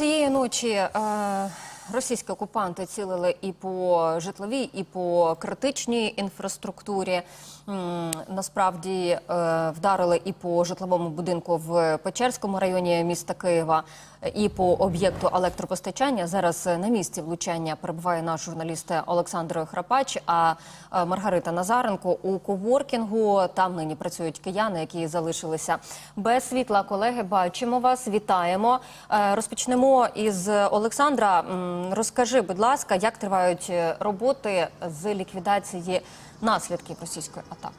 Цієї ночі е, російські окупанти цілили і по житловій, і по критичній інфраструктурі. Насправді е, вдарили і по житловому будинку в Печерському районі міста Києва, і по об'єкту електропостачання. Зараз на місці влучання перебуває наш журналіст Олександр Храпач. А е, Маргарита Назаренко у коворкінгу. Там нині працюють кияни, які залишилися без світла. Колеги, бачимо вас, вітаємо. Е, Розпочнемо із Олександра. Розкажи, будь ласка, як тривають роботи з ліквідації наслідків російської атаки?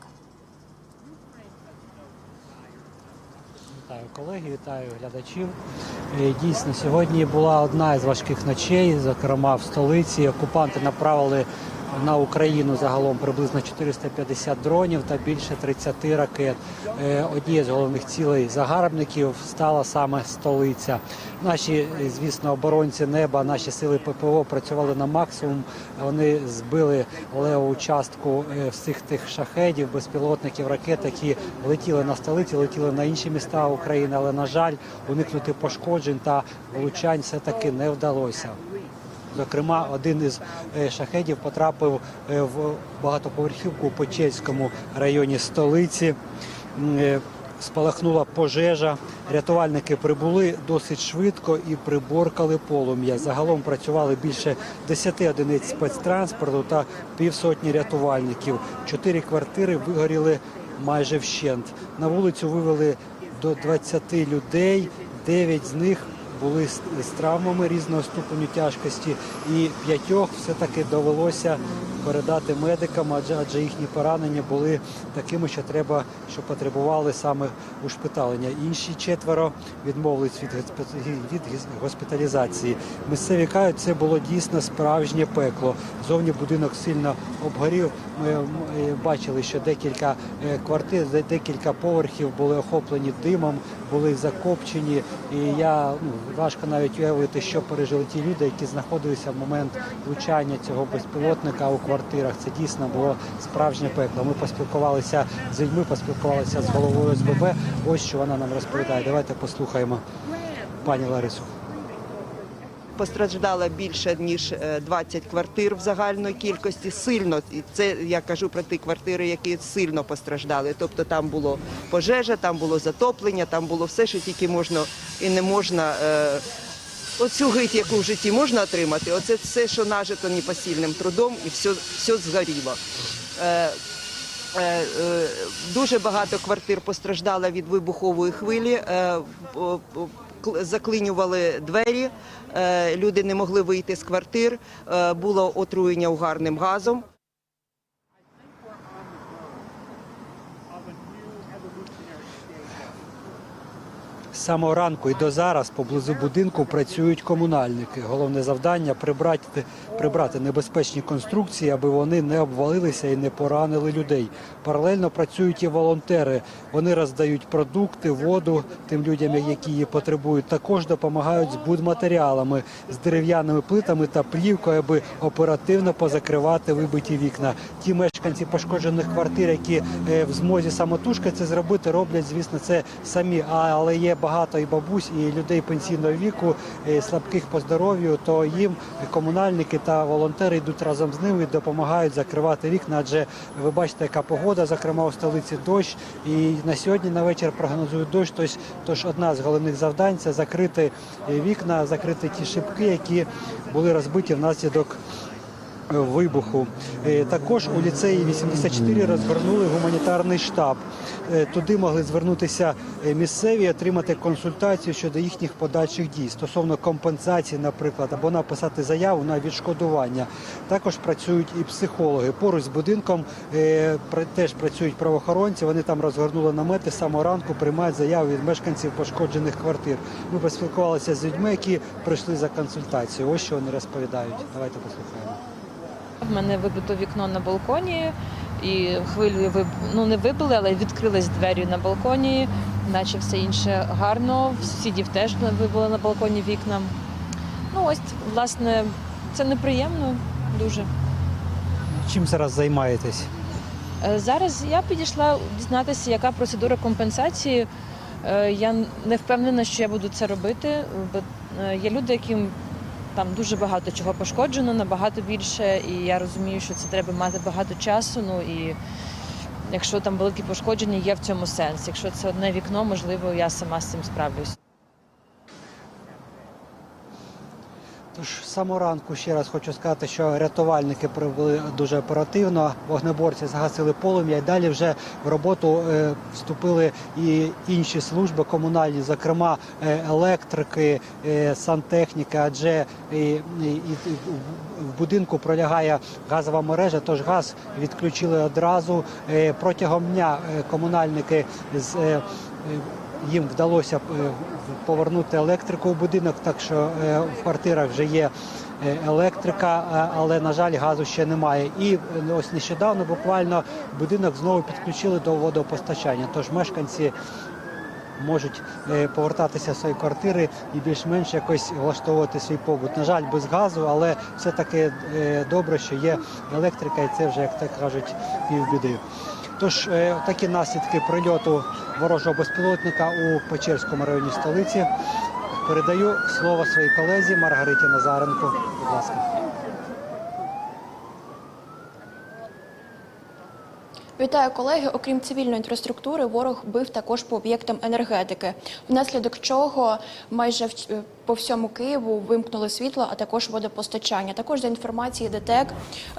Вітаю колеги, вітаю глядачів. Е, Дійсно, сьогодні була одна із важких ночей, зокрема в столиці. Окупанти направили на Україну загалом приблизно 450 дронів та більше 30 ракет. Е, Однією з головних цілей загарбників стала саме столиця. Наші, звісно, оборонці неба, наші сили ППО працювали на максимум. Вони збили леву частку е, всіх тих шахедів, безпілотників, ракет, які летіли на столиці, летіли на інші міста України, але на жаль, уникнути пошкоджень та влучань все таки не вдалося. Зокрема, один із е, шахедів потрапив е, в багатоповерхівку у Почеському районі столиці. Е, Спалахнула пожежа. Рятувальники прибули досить швидко і приборкали полум'я. Загалом працювали більше 10 одиниць спецтранспорту та півсотні рятувальників. Чотири квартири вигоріли майже вщент. На вулицю вивели до 20 людей, 9 з них були з, травмами різного ступеню тяжкості, і п'ятьох все-таки довелося передати медикам, адже, адже їхні поранення були такими, що треба, що потребували саме ушпиталення. Інші четверо відмовились від, від госпіталізації. Місцеві кажуть, це було дійсно справжнє пекло. Зовні будинок сильно обгорів. Ми бачили, що декілька е, квартир, декілька поверхів були охоплені димом, були закопчені. І я ну, важко навіть уявити, що пережили ті люди, які знаходилися в момент влучання цього безпілотника у квартирах. Це дійсно було справжнє пекло. Ми поспілкувалися з людьми, поспілкувалися з головою СББ. Ось що вона нам розповідає. Давайте послухаємо пані Ларису. Постраждало більше ніж е, 20 квартир в загальної кількості. Сильно і це я кажу про ті квартири, які сильно постраждали. Тобто там було пожежа, там було затоплення, там було все, що тільки можна і не можна. е, Оцю гить, яку в житті можна отримати, оце все, що нажито непосильним трудом, і все, все згоріло. Е, Е, е, Дуже багато квартир постраждало від вибухової хвилі. е, Заклинювали двері, е, люди не могли вийти з квартир, е, було отруєння угарним газом. Самого ранку і до зараз поблизу будинку працюють комунальники. Головне завдання прибрати, прибрати небезпечні конструкції, аби вони не обвалилися і не поранили людей. Паралельно працюють і волонтери. Вони роздають продукти, воду тим людям, які її потребують. Також допомагають з будматеріалами, з дерев'яними плитами та плівкою, аби оперативно позакривати вибиті вікна. Ті мешканці пошкоджених квартир, які е, в змозі самотужки це зробити, роблять, звісно, це самі. Але є багато і бабусь, і людей пенсійного віку, слабких по здоров'ю, то їм комунальники та волонтери йдуть разом з ними і допомагають закривати вікна. Адже ви бачите, яка погода, зокрема у столиці дощ. І на сьогодні на вечір прогнозують дощ. Тож, тож одна з головних завдань це закрити вікна, закрити ті шибки, які були розбиті внаслідок вибуху. Е, Також у ліцеї 84 розгорнули гуманітарний штаб. Е, Туди могли звернутися е, місцеві, отримати консультацію щодо їхніх подальших дій стосовно компенсації, наприклад, або написати заяву на відшкодування. Також працюють і психологи. Поруч з будинком е, теж працюють правоохоронці. Вони там розгорнули намети самого ранку, приймають заяви від мешканців пошкоджених квартир. Ми поспілкувалися з людьми, які прийшли за консультацією. Ось що вони розповідають. Давайте послухаємо. В мене вибито вікно на балконі, і хвилею виб... ну, не вибили, але відкрились двері на балконі, наче все інше гарно. В Сусідів теж вибили на балконі вікна. Ну ось, власне, це неприємно дуже. Чим зараз займаєтесь? Е, Зараз я підійшла дізнатися, яка процедура компенсації. Е, Я не впевнена, що я буду це робити, бо Е, Є люди, яким там дуже багато чого пошкоджено, набагато більше, і я розумію, що це треба мати багато часу. Ну і якщо там великі пошкодження, є в цьому сенс. Якщо це одне вікно, можливо, я сама з цим справлюсь. Тож з самого ранку ще раз хочу сказати, що рятувальники прибули дуже оперативно. Вогнеборці згасили полум'я і далі вже в роботу е, вступили і інші служби комунальні, зокрема е, електрики, е, сантехніки, адже і, в будинку пролягає газова мережа, тож газ відключили одразу. Протягом дня комунальники з їм вдалося е, повернути електрику в будинок, так що е, в квартирах вже є е, електрика, але на жаль, газу ще немає. І ось нещодавно буквально будинок знову підключили до водопостачання. Тож мешканці можуть е, повертатися в свої квартири і більш-менш якось влаштовувати свій побут. На жаль, без газу, але все таки е, добре, що є електрика, і це вже як так кажуть півбіди. Тож е, такі наслідки прильоту ворожого безпілотника у Печерському районі столиці. Передаю слово своїй колезі Маргариті Назаренко. Будь ласка. Вітаю колеги. Окрім цивільної інфраструктури, ворог бив також по об'єктам енергетики, внаслідок чого майже е, по всьому Києву вимкнули світло, а також водопостачання. Також за інформацією ДТЕК,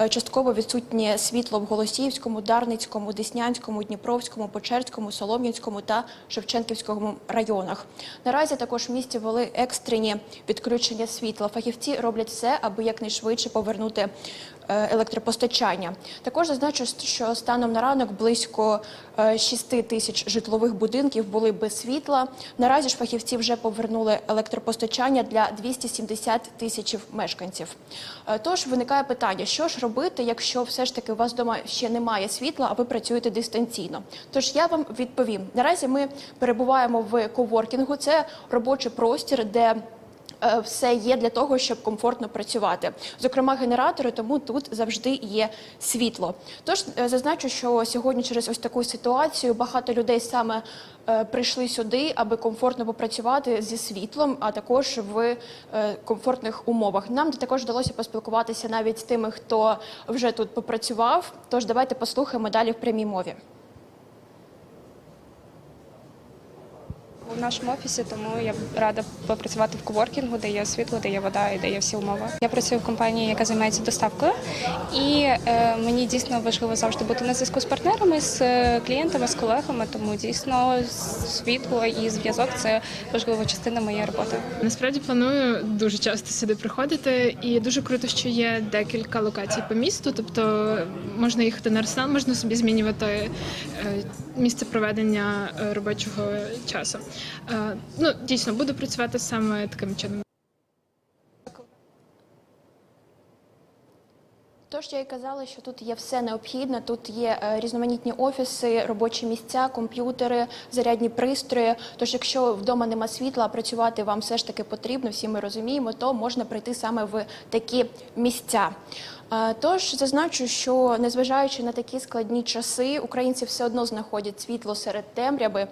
е, частково відсутнє світло в Голосіївському, Дарницькому, Деснянському, Дніпровському, Печерському, Солом'янському та Шевченківському районах. Наразі також в місті ввели екстрені відключення світла. Фахівці роблять все, аби якнайшвидше повернути електропостачання. Також зазначу, що станом на ранок близько 6 тисяч житлових будинків були без світла. Наразі ж фахівці вже повернули електропостачання для 270 тисяч мешканців. Е, Тож виникає питання, що ж робити, якщо все ж таки у вас вдома ще немає світла, а ви працюєте дистанційно. Тож я вам відповім. Наразі ми перебуваємо в коворкінгу. Це робочий простір, де е, все є для того, щоб комфортно працювати. Зокрема, генератори, тому тут завжди є світло. Тож е, зазначу, що сьогодні через ось таку ситуацію багато людей саме е, прийшли сюди, аби комфортно попрацювати зі світлом, а також в е, комфортних умовах. Нам також вдалося поспілкуватися навіть з тими, хто вже тут попрацював. Тож давайте послухаємо далі в прямій мові. Нашому офісі, тому я рада попрацювати в коворкінгу, де є світло, де є вода і де є всі умови. Я працюю в компанії, яка займається доставкою, і е, мені дійсно важливо завжди бути на зв'язку з партнерами, з е, клієнтами, з колегами. Тому дійсно світло і зв'язок це важлива частина моєї роботи. Насправді планую дуже часто сюди приходити, і дуже круто, що є декілька локацій по місту. Тобто можна їхати на арсенал, можна собі змінювати е, місце проведення е, робочого часу. Е, Ну дійсно буду працювати саме таким чином. Тож я і казала, що тут є все необхідне. Тут є е, різноманітні офіси, робочі місця, комп'ютери, зарядні пристрої. Тож, якщо вдома нема світла, а працювати вам все ж таки потрібно, всі ми розуміємо, то можна прийти саме в такі місця. Тож зазначу, що незважаючи на такі складні часи, українці все одно знаходять світло серед темряви.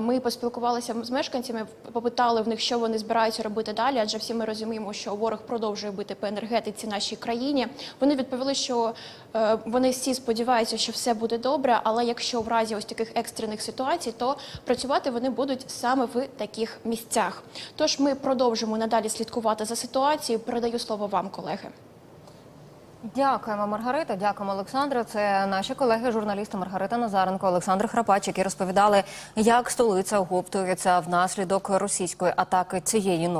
Ми поспілкувалися з мешканцями, попитали в них, що вони збираються робити далі, адже всі ми розуміємо, що ворог продовжує бити по енергетиці нашій країні. Вони відповіли, що е, вони всі сподіваються, що все буде добре, але якщо в разі ось таких екстрених ситуацій, то працювати вони будуть саме в таких місцях. Тож ми продовжимо надалі слідкувати за ситуацією. Передаю слово вам, колеги. Дякуємо, Маргарита. Дякуємо, Олександра. Це наші колеги, журналісти Маргарита Назаренко, Олександр Храпач, які розповідали, як столиця оговтується внаслідок російської атаки цієї ночі.